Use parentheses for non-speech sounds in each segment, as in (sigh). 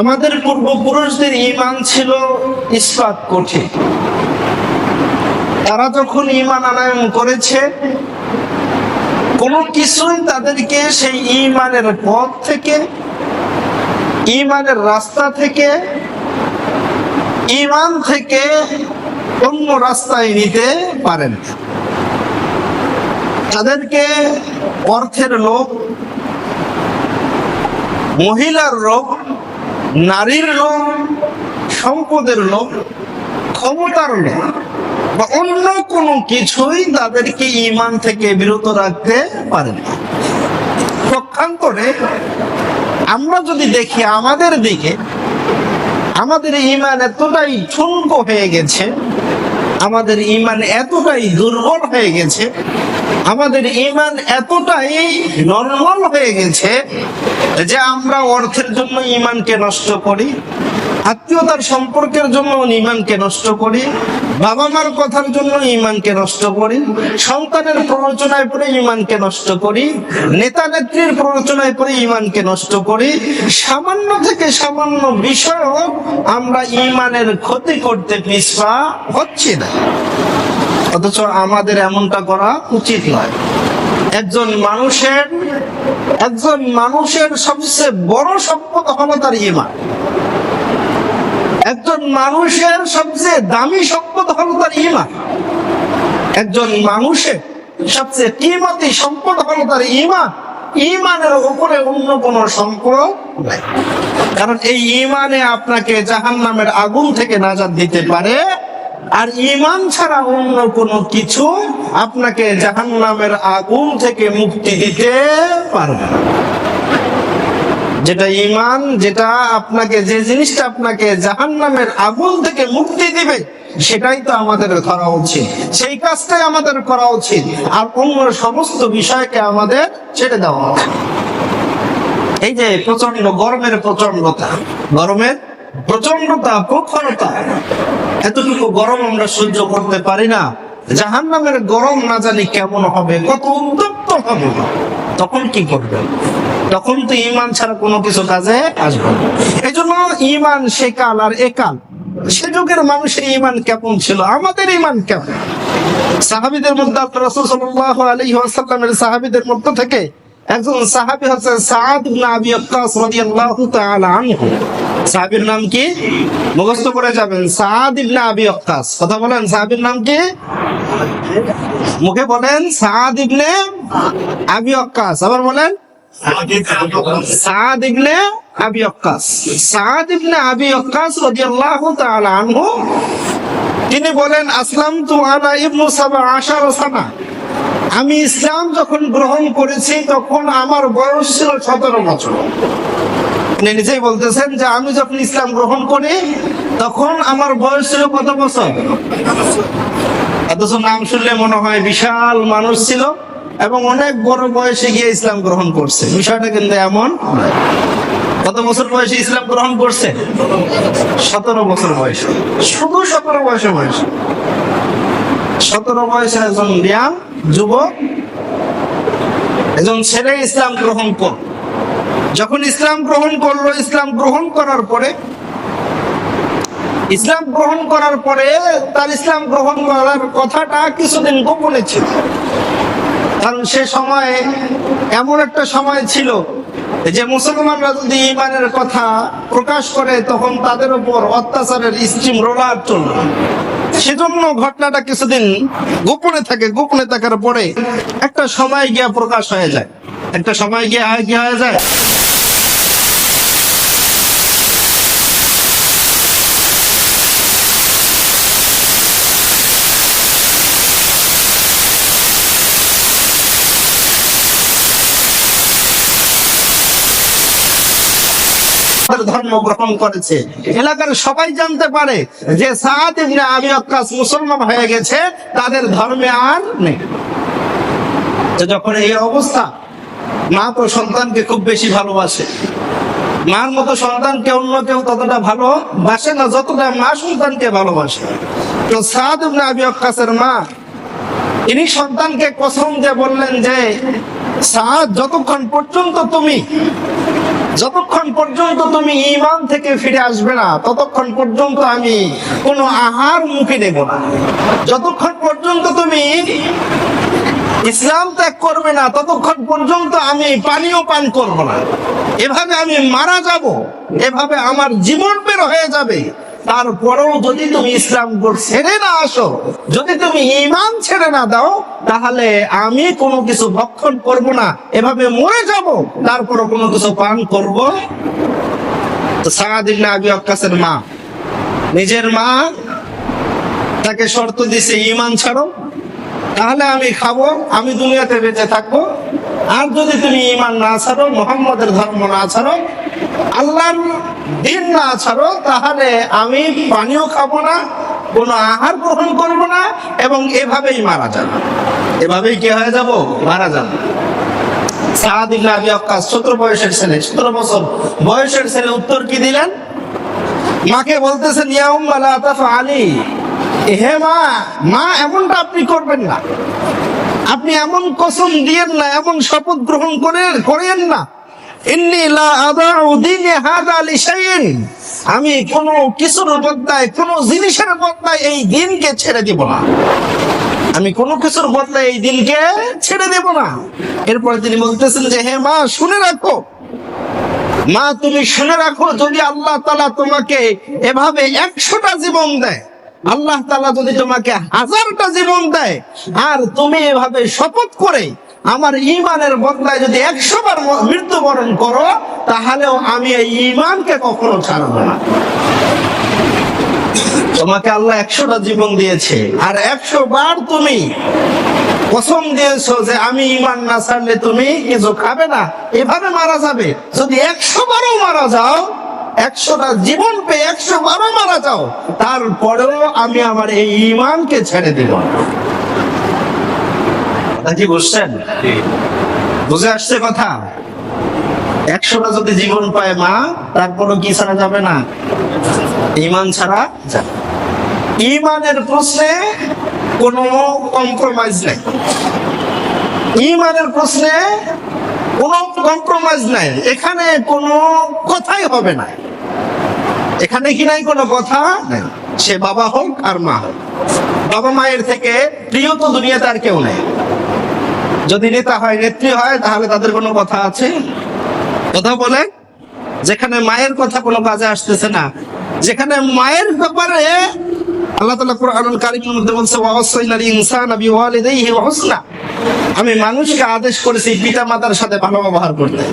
আমাদের পূর্বপুরুষদের ইমান ছিল ইস্পাত কঠিন তারা যখন ইমান আনায়ন করেছে, কোনো কিছুই তাদেরকে সেই ইমানের পথ থেকে ইমানের রাস্তা থেকে ইমান থেকে অন্য রাস্তায় নিতে পারেন। তাদেরকে অর্থের লোভ, মহিলার লোভ নারীর লোভ, সম্পদের লোভ, ক্ষমতার লোভ বা অন্য কোনো কিছুই তাদেরকে ইমান থেকে বিরত রাখতে পারে না। পক্ষান্তরে আমরা যদি দেখি আমাদের দিকে, আমাদের ইমান এতটাই ঠুনকো হয়ে গেছে, আমাদের ইমান এতটাই দুর্বল হয়ে গেছে আমাদের ইমান এতটাই নর্মাল হয়ে গেছে যে আমরা অর্থের জন্য ইমানকে নষ্ট করি, আত্মীয়তার সম্পর্কের জন্য ইমানকে নষ্ট করি বাবা মার কথার জন্য ইমানকে নষ্ট করি, সন্তানের প্ররোচনায় পড়ে ইমানকে নষ্ট করি নেতা নেত্রীর প্ররোচনায় পড়ে ইমানকে নষ্ট করি, সামান্য থেকে সামান্য বিষয়ও আমরা ইমানের ক্ষতি করতে পিছপা হচ্ছি না। অথচ আমাদের এমনটা করা উচিত নয়। একজন মানুষের একজন মানুষের সবচেয়ে বড় সম্পদ হলো তার ইমান একজন মানুষের সবচেয়ে দামি সম্পদ হলো তার ইমান একজন মানুষের সবচেয়ে কিমতি সম্পদ হলো তার ইমান ইমানের উপরে অন্য কোন সম্পদ নাই। কারণ এই ইমানে আপনাকে জাহান নামের আগুন থেকে নাজাদ দিতে পারে আর ইমান ছাড়া অন্য কোনো কিছু আপনাকে জাহান নামের আগুন থেকে মুক্তি দিতে পারবে যেটা ইমান যেটা আপনাকে, যে জিনিসটা আপনাকে জাহান নামের আগুন থেকে মুক্তি দিবে, সেটাই তো আমাদের করা উচিত। সেই কাজটাই আমাদের করা উচিত। আর অন্য সমস্ত বিষয়কে আমাদের ছেড়ে দেওয়া এই যে প্রচণ্ড গরমের প্রচন্ডতা গরমের প্রচন্ডতা প্রখরতা এতটুকু গরম আমরা সহ্য করতে পারি না। জাহান নামের গরম না জানি কেমন হবে, কত উত্তপ্ত হবে। তখন কি করবেন তখন তো ইমান ছাড়া কোনো কিছু কাজে আসবে এই জন্য ইমান সেকাল আর একাল সে যুগের মানুষের ইমান কেমন ছিল? আমাদের ইমান কেমন? সাহাবিদের মধ্যে আপনার রাসূল সাল্লাল্লাহু আলাইহি ওয়াসাল্লামের সাহাবিদের মধ্যে থেকে একজন সাহাবী হচ্ছেন সাআদ ইবনে আবি ওয়াক্কাস রাদিয়াল্লাহু তাআলা আনহু। সাহাবীর নাম কি? মুখস্থ করে যাবেন। ইবনে আবি কথা বলেন, সাহাবীর নাম কি? মুখে বলেন সাআদ ইবনে আবি ওয়াক্কাস আবার বলেন, সাদ ইবনে আবি সাদ ইবনে আবি রাদিয়াল্লাহু তাআলা আনহু, তিনি বলেন আসলাম তু আনা ইবনু সাবা আশার সানা। আমি ইসলাম যখন গ্রহণ করেছি, তখন আমার বয়স ছিল সতেরো বছর। তিনি নিজেই বলতেছেন যে আমি যখন ইসলাম গ্রহণ করি, তখন আমার বয়স ছিল কত বছর? অথচ নাম শুনলে মনে হয় বিশাল মানুষ ছিল এবং অনেক বড় বয়সে গিয়ে ইসলাম গ্রহণ করছে। বিষয়টা কিন্তু এমন কত বছর বয়সে ইসলাম গ্রহণ করছে? সতেরো বছর বয়সে। শুধু সতেরো বয়সে বয়স। সতেরো বয়সে একজন ব্যায়াম যুবক, একজন ছেলে ইসলাম গ্রহণ কর যখন ইসলাম গ্রহণ করল, ইসলাম গ্রহণ করার পরে, ইসলাম গ্রহণ করার পরে তার ইসলাম গ্রহণ করার কথাটা কিছুদিন গোপনে ছিল। কারণ সে সময় এমন একটা সময় ছিল যে মুসলমানরা যদি ইমানের কথা প্রকাশ করে, তখন তাদের উপর অত্যাচারের স্ট্রিম রোলার চলবে। সেজন্য ঘটনাটা কিছুদিন গোপনে থাকে, গোপনে থাকার পরে একটা সময় গিয়া প্রকাশ হয়ে যায়। একটা সময় গিয়া কি হয়ে যায়? তাদের ধর্ম গ্রহণ করেছে। এলাকার সবাই জানতে পারে যে সাদ ইবনে আবি মুসলমান হয়ে গেছে, তাদের ধর্মে আর নেই। যখন এই অবস্থা, মা তো সন্তানকে খুব বেশি ভালোবাসে। মার মতো সন্তানকে অন্য কেউ ততটা ভালোবাসে না, যতটা মা সন্তানকে ভালোবাসে। তো সাদ আবি ওয়াক্কাসের মা, ইনি সন্তানকে কসম দিয়ে বললেন যে সাদ যতক্ষণ পর্যন্ত তুমি যতক্ষণ পর্যন্ত তুমি ইমান থেকে ফিরে আসবে না, ততক্ষণ পর্যন্ত আমি কোনো আহার মুখে নেব না। যতক্ষণ পর্যন্ত তুমি ইসলাম ত্যাগ করবে না, ততক্ষণ পর্যন্ত আমি পানীয় পান করব না। এভাবে আমি মারা যাব, এভাবে আমার জীবন বের হয়ে যাবে। তারপরেও যদি তুমি ইসলাম ছেড়ে না আসো, যদি তুমি ইমান ছেড়ে না দাও, তাহলে আমি কোনো কিছু ভক্ষণ করব না। এভাবে মরে যাব, তারপরও কোনো কিছু পান করব। আবি মা, নিজের মা তাকে শর্ত ছাড়ো। তাহলে আমি খাব, আমি দুনিয়াতে বেঁচে থাকব। আর যদি তুমি না ছাড়ো, মোহাম্মদের ধর্ম না ছাড়ো, আল্লাহর দিন না ছাড়ো, তাহলে আমি পানিও খাব না, কোনো আহার গ্রহণ করব না, এবং এভাবেই মারা যাব। এভাবেই কি হয়ে যাব? মারা আক্কাস সতেরো বয়সের সতেরো বছর বয়সের উত্তর কি দিলেন? বলতেছেন উম্মা লা তাফআলি। হে মা মা, এমনটা আপনি করবেন না। আপনি এমন কসম দিয়েন না, এমন শপথ গ্রহণ করেন করেন না। আমি কোন কিছুর বদলায়, কোন জিনিসের বদলায় এই দিনকে ছেড়ে দিব না। আমি কোনো কিছুর বদলে এই দিনকে ছেড়ে দেব না। এরপরে তিনি বলতেছেন যে, হে মা, শুনে রাখো। মা, তুমি শুনে রাখো, যদি আল্লাহ তালা তোমাকে এভাবে একশোটা জীবন দেয়, আল্লাহ তালা যদি তোমাকে হাজারটা জীবন দেয়, আর তুমি এভাবে শপথ করে আমার ইমানের বদলায় যদি একশো বার মৃত্যুবরণ করো, তাহলেও আমি এই ইমানকে কখনো ছাড়বো না তোমাকে আল্লাহ একশোটা জীবন দিয়েছে, আর একশো বার তুমি কসম দিয়েছ যে আমি ইমান না ছাড়লে তুমি কিছু খাবে না, এভাবে মারা যাবে যদি একশো বারও মারা যাও, একশোটা জীবন পেয়ে একশো বারো মারা যাও, তারপরেও আমি আমার এই ইমানকে ছেড়ে দিব। কথা কি বুঝছেন বুঝে আসছে কথা? একশোটা যদি জীবন পায় মা তারপরও কি ছাড়া যাবে না? ইমান ছাড়া যাবে ইমানের প্রশ্নে কোনো কম্প্রোমাইজ নাই। ইমানের প্রশ্নে কোনো কম্প্রোমাইজ নাই। এখানে কোনো কথাই হবে না। এখানে কি নাই? কোনো কথা নাই। সে বাবা হোক আর মা হোক। বাবা মায়ের থেকে প্রিয় তো দুনিয়াতে আর কেউ নেই। যদি নেতা হয়, নেত্রী হয়, তাহলে তাদের কোনো কথা আছে? কথা বলে? যেখানে মায়ের কথা কোনো কাজে আসতেছে না। যেখানে মায়ের ব্যাপারে আল্লাহ তাআলা কোরআনুল মধ্যে বলছে ওয়াসাইনাল ইনসানা বিওয়ালিদাইহি হুসনা। আমি মানুষকে আদেশ করেছি পিতা মাতার সাথে ভালো ব্যবহার করতে।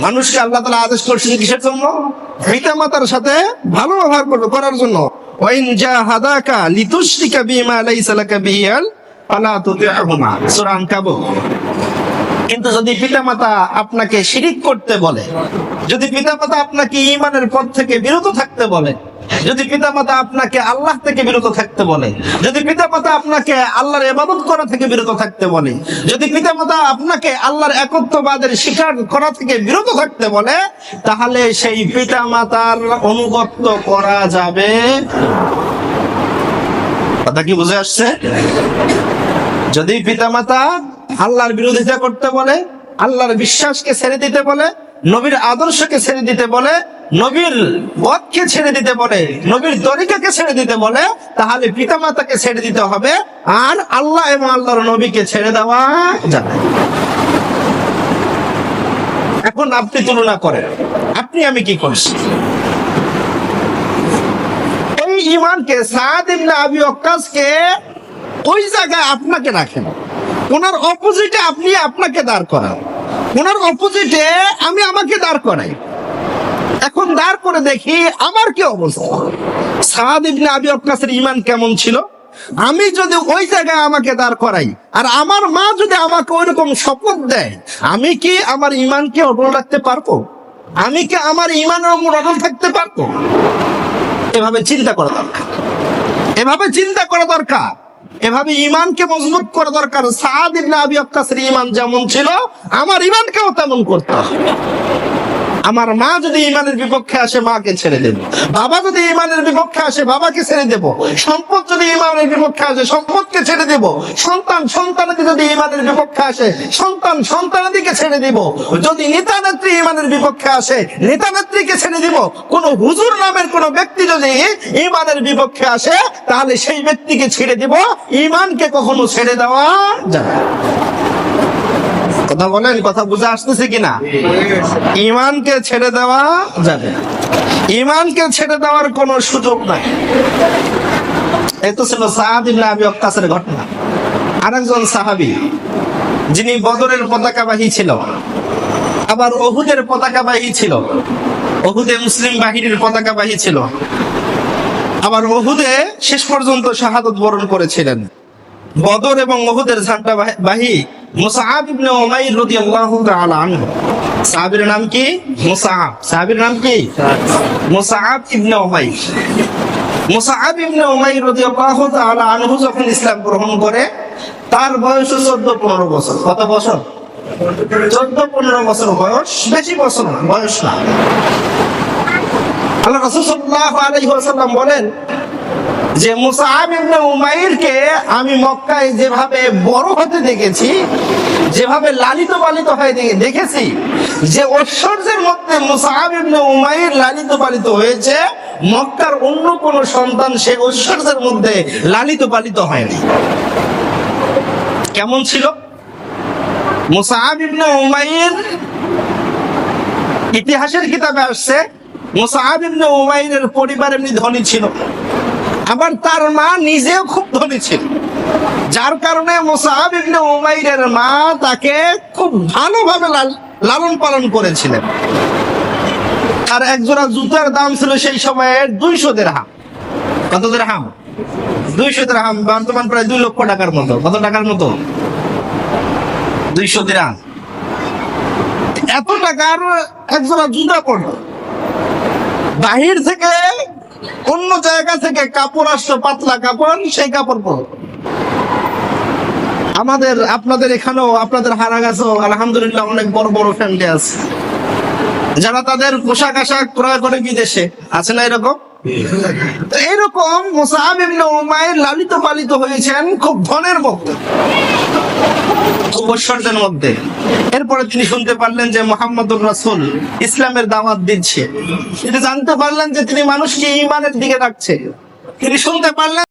মানুষকে আল্লাহ তাআলা আদেশ করেছেন কিসের জন্য? পিতা মাতার সাথে ভালো ব্যবহার করবে, করার জন্য। ওয়াইন জাহাদাকা লিতুশরিকা বিমা লাইসা লাকা বিহি আল ফালা তুতি'হুমা সূরা আনকাবুত কিন্তু যদি পিতামাতা আপনাকে শিরিক করতে বলে, যদি পিতামাতা আপনাকে ইমানের পথ থেকে বিরত থাকতে বলে, যদি পিতামাতা আপনাকে আল্লাহ থেকে বিরত থাকতে বলে, যদি পিতামাতা আপনাকে আল্লাহর ইবাদত করা থেকে বিরত থাকতে বলে, যদি পিতামাতা আপনাকে আল্লাহর একত্ববাদের স্বীকার করা থেকে বিরত থাকতে বলে, তাহলে সেই পিতামাতার অনুগত্য করা যাবে। কথা কি বুঝে আসছে? যদি পিতামাতা আল্লাহর বিরোধিতা করতে বলে, আল্লাহর বিশ্বাসকে ছেড়ে দিতে বলে, নবীর আদর্শকে ছেড়ে দিতে বলে, নবীর পথকে ছেড়ে দিতে বলে, নবীর তরিকাকে ছেড়ে দিতে বলে, তাহলে পিতামাতাকে ছেড়ে দিতে হবে আর আল্লাহ এবং আল্লাহর নবীকে ছেড়ে দেওয়া যাবে এখন আপনি তুলনা করেন, আপনি আমি কি করছি? এই ইমানকে সাদ ইবনে আবি ওয়াক্কাসকে ওই জায়গায় আপনাকে রাখেন। ওনার অপোজিটে আপনি আপনাকে দাঁড় করান। ওনার অপোজিটে আমি আমাকে দাঁড় করাই। এখন দাঁড় করে দেখি আমার কি অবস্থা। সাদ ইবনে আবি ওয়াক্কাসের ইমান কেমন ছিল? আমি যদি ওই জায়গায় আমাকে দাঁড় করাই, আর আমার মা যদি আমাকে ওইরকম শপথ দেয়, আমি কি আমার ইমানকে অটল রাখতে পারব? আমি কি আমার ইমানের উপর অটল থাকতে পারব? এভাবে চিন্তা করা দরকার। এভাবে চিন্তা করা দরকার। এভাবে ইমানকে মজবুত করা দরকার। সাদ ইবনে আবি ওয়াক্কাসের ইমান যেমন ছিল, আমার ইমানকেও তেমন করতে হবে। আমার মা যদি ইমানের বিপক্ষে আসে, মাকে ছেড়ে দেব। বাবা যদি ইমানের বিপক্ষে আসে, বাবাকে ছেড়ে দেব। সম্পদ যদি ইমানের বিপক্ষে আসে, সম্পদকে ছেড়ে দেব। সন্তান সন্তানাদি যদি ইমানের বিপক্ষে আসে, সন্তান সন্তানাদিকে ছেড়ে দিব। যদি নেতা নেত্রী ইমানের বিপক্ষে আসে, নেতা নেত্রীকে ছেড়ে দিব। কোন হুজুর নামের কোন ব্যক্তি যদি ইমানের বিপক্ষে আসে, তাহলে সেই ব্যক্তিকে ছেড়ে দিব। ইমানকে কখনো ছেড়ে দেওয়া যায়। কথা বলেন, কথা বুঝে আসতেছে কিনা? ইমানকে ছেড়ে দেওয়া যাবে। ইমানকে ছেড়ে দেওয়ার কোনো সুযোগ নাই। এই তো ছিল সাহাদ ইবনে আবি ওয়াক্কাসের ঘটনা। আরেকজন সাহাবী, যিনি বদরের পতাকাবাহী ছিল, আবার ওহুদের পতাকাবাহী ছিল ওহুদে মুসলিম বাহিনীর পতাকাবাহী ছিল, আবার অহুদে শেষ পর্যন্ত শাহাদত বরণ করেছিলেন। বদর এবং অহুদের ঝান্ডা বাহি- নাম কি? আনহু যখন ইসলাম গ্রহণ করে, তার বয়স 14 15 বছর। কত বছর? 14 15 বছর বয়স। বেশি বছর না, বয়স না। আল্লাহ রাসূল সাল্লাল্লাহু আলাইহি ওয়াসাল্লাম বলেন যে ইবনে উমাইরকে আমি মক্কায় যেভাবে বড় হতে দেখেছি, যেভাবে লালিত পালিত হয়ে দেখেছি, যে ঐশ্বর্যের মধ্যে মুসাআব ইবনে উমাইর লালিত পালিত হয়েছে, মক্কার অন্য কোন সন্তান সে ঐশ্বর্যের মধ্যে লালিত পালিত হয়নি। কেমন ছিল? মুসাআব ইবনে উমাইর ইতিহাসের কিতাবে আসছে মুসাআব ইবনে উমাইরের পরিবার এমনি ধনী ছিল। আবার তার মা নিজেও খুব ধনী ছিল। যার কারণে মুসাহাব উমাইরের মা তাকে খুব ভালোভাবে লালন পালন করেছিলেন। আর একজোড়া জুতার দাম ছিল সেই সময়ে দুইশো দেড়হাম কত দেড়হাম দুইশো দেড়হাম বর্তমান প্রায় দুই লক্ষ টাকার মতো। কত টাকার মতো? দুইশো দেড়হাম এত টাকার একজোড়া জুতা পড়ল। বাহির থেকে অন্য জায়গা থেকে কাপড় আসছে, পাতলা কাপড়, সেই কাপড় পর। আমাদের, আপনাদের এখানেও, আপনাদের হারা গেছে আলহামদুলিল্লাহ, অনেক বড় বড় ফ্যামিলি আছে। যারা তাদের পোশাক আশাক ক্রয় করে বিদেশে, আছে না এরকম? (laughs) এরকম লালিত পালিত হয়েছেন খুব ধনের মধ্যে। এরপরে তিনি শুনতে পারলেন যে মোহাম্মদুর রাসুল ইসলামের দাওয়াত দিচ্ছে। তিনি জানতে পারলেন যে তিনি মানুষকে ইমানের দিকে রাখছে তিনি শুনতে পারলেন